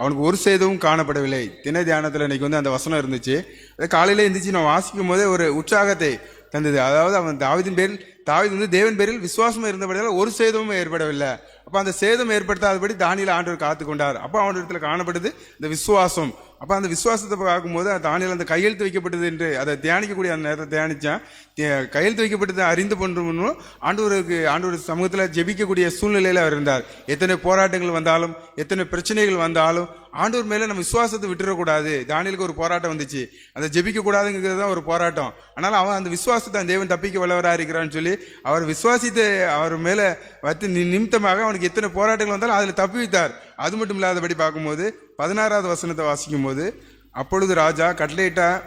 அவனுக்கு ஒரு சேதமும் காணப்படவில்லை. தின தியானத்தில் இன்னைக்கு வந்து அந்த வசனம் இருந்துச்சு. அது காலையில் எந்திரிச்சு நான் வாசிக்கும் போதே ஒரு உற்சாகத்தை தந்தது. அதாவது அவன் தாவிதின் பேரில் தாவீது வந்து தேவன் பேரில் விசுவாசமா இருந்தபடியால் ஒரு சேதமும் ஏற்படவில்லை. அப்போ அந்த சேதம் ஏற்படுத்தாதபடி தானியில் ஆண்டவர் காத்து கொண்டார் அப்போ அவனிடத்தில் காணப்படுது இந்த விசுவாசம். அப்போ அந்த விசுவாசத்தை பார்க்கும்போது தானியில் அந்த கையெழுத்து வைக்கப்பட்டது என்று அதை தியானிக்கக்கூடிய அந்த நேரத்தை தியானித்தான் கையெழுத்து வைக்கப்பட்டதை அறிந்து பண்ணுறோம்னு ஆண்டவருக்கு ஆண்டவர் சமூகத்தில் ஜெபிக்கக்கூடிய சூழ்நிலையில் அவர் இருந்தார். எத்தனை போராட்டங்கள் வந்தாலும் எத்தனை பிரச்சனைகள் வந்தாலும் ஆண்டவர் மேல நம்ம விசுவாசத்தை விட்டுறக்கூடாது. தானியலுக்கு ஒரு போராட்டம் வந்துச்சு. அதை ஜெபிக்க கூடாதுங்கிறது தான் ஒரு போராட்டம். ஆனால் அவன் அந்த விசுவாசத்தை அந்த தேவன் தப்பிக்க வல்லவராக இருக்கிறான்னு சொல்லி அவர் விசுவாசித்து அவர் மேல வத்து நி- நிமித்தமாக அவனுக்கு எத்தனை போராட்டங்கள் வந்தாலும் அதில் தப்பி வைத்தார். அது மட்டும் இல்லாதபடி பார்க்கும்போது பதினாறாவது வசனத்தை வாசிக்கும் போது அப்பொழுது ராஜா கட்லேட்டா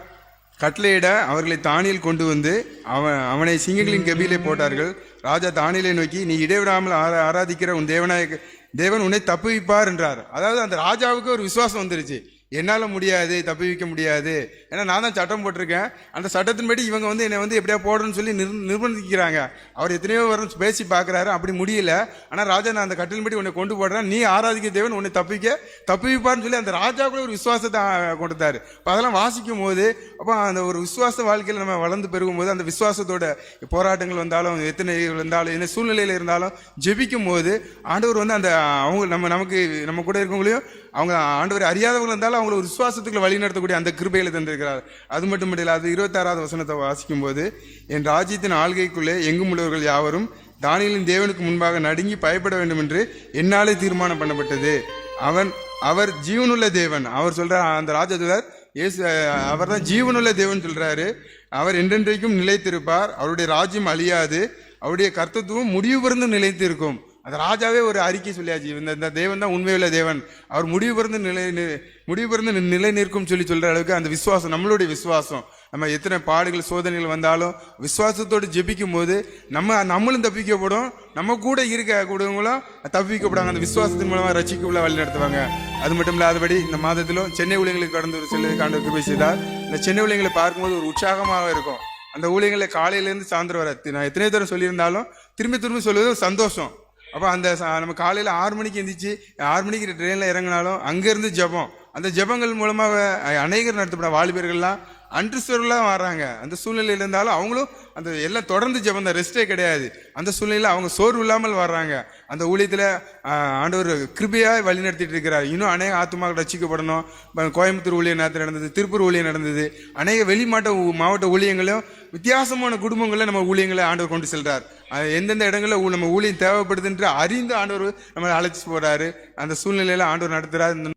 கட்லையிட அவர்களை தானியில் கொண்டு வந்து அவன் அவனை சிங்கங்களின் கபியிலே போட்டார்கள். ராஜா தானியலை நோக்கி நீ இடைவிடாமல் ஆரா- ஆராதிக்கிற உன் தேவனாய தேவன் உன்னை தப்புவிப்பார் என்றார். அதாவது அந்த ராஜாவுக்கு ஒரு விசுவாசம் வந்துருச்சு. என்னால் முடியாது தப்புவிக்க முடியாது. ஏன்னா நான் தான் சட்டம் போட்டிருக்கேன். அந்த சட்டத்தின்படி இவங்க வந்து என்னை வந்து எப்படியா போடணும்னு சொல்லி நிர் நிர்பந்திக்கிறாங்க. அவர் எத்தனையோ வரும் பேசி பார்க்குறாரு அப்படி முடியல. ஆனால் ராஜா நான் அந்த கட்டின்படி உன்னை கொண்டு போடுறேன். நீ ஆராதிக்க தேவன் உன்னை தப்பிக்க தப்புவிப்பார்னு சொல்லி அந்த ராஜா கூட ஒரு விசுவாசத்தை கொண்டுத்தார் கொடுத்தாரு. அதெல்லாம் வாசிக்கும் போது அப்போ அந்த ஒரு விசுவாச வாழ்க்கையில் நம்ம வளர்ந்து பெருகும் போது அந்த விசுவாசத்தோட போராட்டங்கள் வந்தாலும் எத்தனை இருந்தாலும் என்ன சூழ்நிலையில் இருந்தாலும் ஜெபிக்கும் போது ஆண்டவர் வந்து அந்த அவங்க நம்ம நமக்கு நம்ம கூட இருக்கவங்களையும் அவங்க ஆண்டவர் அறியாதவங்க இருந்தாலும் அவங்கள ஒரு விசுவாசத்துக்குள்ள வழி நடத்தக்கூடிய அந்த கிருபையில தந்திருக்கிறார். அது மட்டும் இல்லை அது இருபத்தாறாவது வசனத்தை வாசிக்கும் போது என் ராஜ்யத்தின் ஆள்கைக்குள்ளே எங்கும் உள்ளவர்கள் யாவரும் தானியலின் தேவனுக்கு முன்பாக நடுங்கி பயப்பட வேண்டும் என்று என்னாலே தீர்மானம் பண்ணப்பட்டது. அவன் அவர் ஜீவனுள்ள தேவன். அவர் சொல்றார் அந்த ராஜதுலர் இயேசு அவர் தான் ஜீவனுள்ள தேவன் சொல்றாரு. அவர் என்றென்றைக்கும் நிலைத்திருப்பார். அவருடைய ராஜ்யம் அழியாது. அவருடைய கர்த்தத்துவம் முடிவு பிறந்து நிலைத்திருக்கும். அந்த ராஜாவே ஒரு அறிக்கை சொல்லியாச்சு இந்த இந்த தேவன் தான் உண்மையுள்ள தேவன். அவர் முடிவு பிறந்து நிலை முடிவு பிறந்து நிலை நிற்கும் சொல்லி சொல்கிற அளவுக்கு அந்த விசுவாசம் நம்மளுடைய விசுவாசம். நம்ம எத்தனை பாடுகள் சோதனைகள் வந்தாலும் விசுவாசத்தோடு ஜெபிக்கும் போது நம்ம நம்மளும் தப்பிக்கப்படும் நம்ம கூட இருக்க கூடவங்களும் தப்பிக்கப்படாங்க அந்த விசுவாசத்தின் மூலமாக ரசிக்குள்ள வழி நடத்துவாங்க. அது மட்டும் இல்லாதபடி இந்த மாதத்திலும் சென்னை ஊழியர்களுக்கு கடந்து ஒரு செல்ல காண்ட கிருபை செய்தால் இந்த சென்னை ஊழியங்களை பார்க்கும்போது ஒரு உற்சாகமாக இருக்கும். அந்த ஊழியங்களை காலையிலேருந்து சாயந்தரம் வர நான் எத்தனை தடவை சொல்லியிருந்தாலும் திரும்பி திரும்பி சொல்வது ஒரு சந்தோஷம். அப்போ அந்த நம்ம காலையில் ஆறு மணிக்கு எந்திரிச்சு ஆறு மணிக்கு ட்ரெயினில் இறங்கினாலும் அங்கேருந்து ஜெபம். அந்த ஜெபங்கள் மூலமாக அநேகர் நடத்தப்பட வாலிபர்கள்லாம் அன்றிஸ்வர்களாக வர்றாங்க. அந்த சூழ்நிலையில் இருந்தாலும் அவங்களும் அந்த எல்லாம் தொடர்ந்து ஜெபம் தான் ரெஸ்டே கிடையாது. அந்த சூழ்நிலையில் அவங்க சோர்வு இல்லாமல் வர்றாங்க. அந்த ஊழியத்தில் ஆண்டவர் கிருபையாக வழி நடத்திட்டு இருக்கிறார். இன்னும் அநேக ஆத்மாக்கள் ரசிக்கப்படணும் கோயம்புத்தூர் ஊழியம் நேரத்தில் நடந்தது திருப்பூர் ஊழியம் நடந்தது. அநேக வெளிமாட்ட மாவட்ட ஊழியங்களும் வித்தியாசமான குடும்பங்களில் நம்ம ஊழியங்களை ஆண்டவர் கொண்டு செல்கிறார் எந்தெந்த இடங்களில் நம்ம ஊழியம் தேவைப்படுதுன்ற அறிந்து ஆண்டவர் நம்மளை அழைச்சி போகிறாரு அந்த சூழ்நிலையில் ஆண்டவர் நடத்துகிறார் இந்த